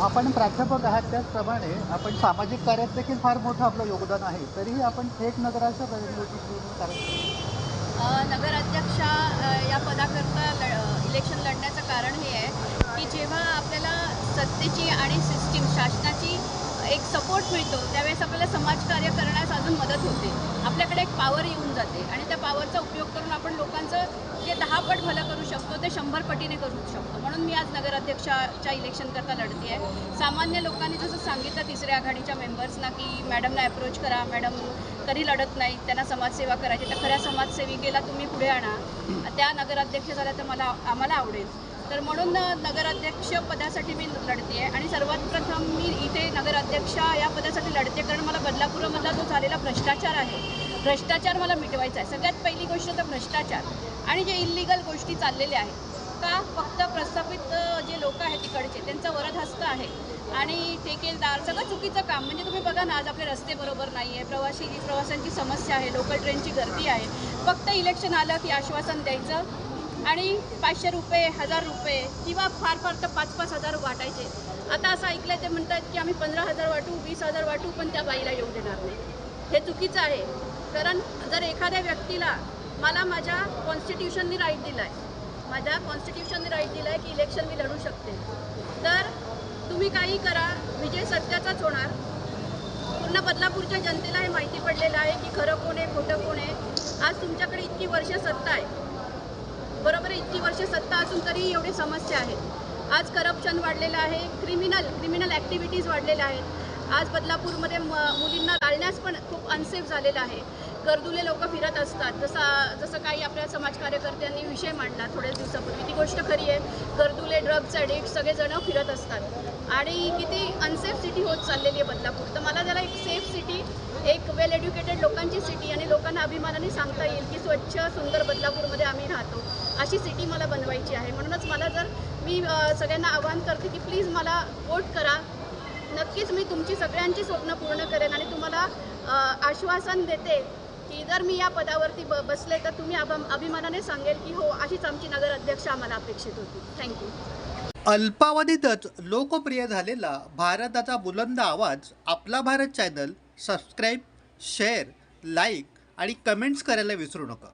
आपण प्राध्यापक आहात त्याचप्रमाणे आपण सामाजिक कार्यात देखील फार मोठं आपलं योगदान आहे. तरीही आपण थेट नगराचं निवडणूक कारण नगराध्यक्षा या पदाकरता ल इलेक्शन लढण्याचं कारण हे आहे की जेव्हा आपल्याला सत्तेची आणि सिस्टीम शासनाची एक सपोर्ट मिळतो त्यावेळेस आपल्याला समाजकार्य करण्यास अजून मदत होते. आपल्याकडे एक पॉवर येऊन जाते आणि त्या पॉवरचा उपयोग करून आपण लोकांचं दहा पट भलं करू शकतो ते शंभर पटीने करू शकतो. म्हणून मी आज नगराध्यक्षाच्या इलेक्शनकरता लढते आहे. सामान्य लोकांनी जसं सांगितलं तिसऱ्या आघाडीच्या मेंबर्सना की मॅडमना अप्रोच करा मॅडम कधी लढत नाही त्यांना समाजसेवा करायची तर खऱ्या समाजसेविकेला तुम्ही पुढे आणा. त्या नगराध्यक्ष झाल्या तर मला आम्हाला आवडेल. तर म्हणून नगराध्यक्ष पदासाठी मी लढते आहे. आणि सर्वात प्रथम मी इथे नगराध्यक्षा या पदासाठी लढते कारण मला बदलापूरमधला जो झालेला भ्रष्टाचार आहे भ्रष्टाचार मला मिटवायचा आहे. सगळ्यात पहिली गोष्ट तर भ्रष्टाचार आणि जे इलिगल गोष्टी चाललेल्या आहेत का फक्त प्रस्थापित जे लोक आहेत तिकडचे त्यांचा वरदहस्त आहे आणि ठेकेदार सगळं चुकीचं काम. म्हणजे तुम्ही बघा ना आज आपले रस्ते बरोबर नाही आहे प्रवासी प्रवाशांची समस्या आहे लोकल ट्रेनची गर्दी आहे. फक्त इलेक्शन आलं की आश्वासन द्यायचं आणि पाचशे रुपये हजार रुपये किंवा फार फार तर पाच पाच हजार वाटायचे. आता असं ऐकलं ते म्हणतात की आम्ही पंधरा हजार वाटू वीस हजार वाटू पण त्या बाईला येऊ देणार नाही. हे चुकीचं आहे. कारण जर एखाद्या व्यक्तीला मला माझ्या कॉन्स्टिट्यूशननी राईट दिला आहे माझ्या कॉन्स्टिट्यूशननी राईट दिला आहे की इलेक्शन मी लढू शकते तर तुम्ही काही करा. विजय सत्याचाच होणार. पूर्ण बदलापूरच्या जनतेला हे माहिती पडलेलं आहे की खरं कोण आहे खोटं कोण आहे. आज तुमच्याकडे इतकी वर्ष सत्ता आहे. बरोबर आहे इतकी वर्ष सत्ता असून तरी एवढी समस्या आहेत आज करप्शन वाढलेलं आहे क्रिमिनल क्रिमिनल ॲक्टिव्हिटीज वाढलेल्या आहेत. आज बदलापूरमध्ये म मुलींना राळण्यास पण खूप अनसेफ झालेलं आहे. गर्दुले लोक फिरत असतात. जसा जसं काही आपल्या समाजकार्यकर्त्यांनी विषय मांडला थोड्याच दिवसापूर्वी ती गोष्ट खरी आहे. गर्दुले ड्रग्ज ॲडिक्ट सगळेजणं फिरत असतात. आणि किती अनसेफ सिटी होत चाललेली आहे बदलापूर. तर मला त्याला एक सेफ सिटी एक वेल एज्युकेटेड लोकांची सिटी आणि लोकांना अभिमानाने सांगता येईल की स्वच्छ सुंदर बदलापूरमध्ये आम्ही राहतो. अशी सिटी मला बनवायची आहे. म्हणूनच मला जर मी सगळ्यांना आवाहन करते की प्लीज मला वोट करा. नक्कीच मी तुमची सगळ्यांची स्वप्न पूर्ण करेन आणि तुम आश्वासन देते की जर मी या पदावरती ब बसले तर तुम्ही अभ अभिमानाने सांगेल की हो अशीच आमची नगर अध्यक्ष आम्हाला अपेक्षित होती. थँक्यू अल्पावधीतच लोकप्रिय झालेला भारताचा बुलंद आवाज आपला Bharat channel subscribe share like आणि कमेंट्स करायला विसरू नका.